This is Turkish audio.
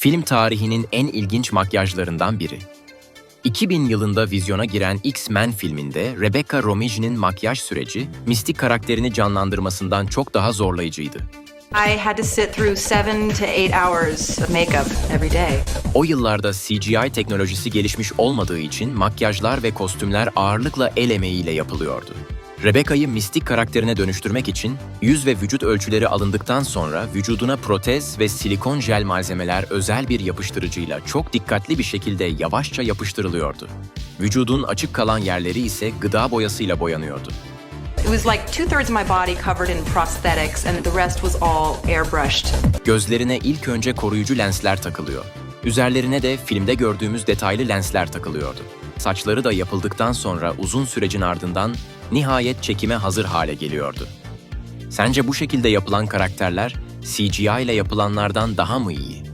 film tarihinin en ilginç makyajlarından biri. 2000 yılında vizyona giren X-Men filminde Rebecca Romijn'in makyaj süreci, mistik karakterini canlandırmasından çok daha zorlayıcıydı. I had to sit through seven to eight hours of makeup every day. O yıllarda CGI teknolojisi gelişmiş olmadığı için makyajlar ve kostümler ağırlıkla el emeğiyle yapılıyordu. Rebecca'yı mistik karakterine dönüştürmek için yüz ve vücut ölçüleri alındıktan sonra vücuduna protez ve silikon jel malzemeler özel bir yapıştırıcıyla çok dikkatli bir şekilde yavaşça yapıştırılıyordu. Vücudun açık kalan yerleri ise gıda boyasıyla boyanıyordu. It was like two thirds of my body covered in prosthetics, and the rest was all airbrushed. Gözlerine ilk önce koruyucu lensler takılıyor. Üzerlerine de filmde gördüğümüz detaylı lensler takılıyordu. Saçları da yapıldıktan sonra uzun sürecin ardından nihayet çekime hazır hale geliyordu. Sence bu şekilde yapılan karakterler CGI ile yapılanlardan daha mı iyi?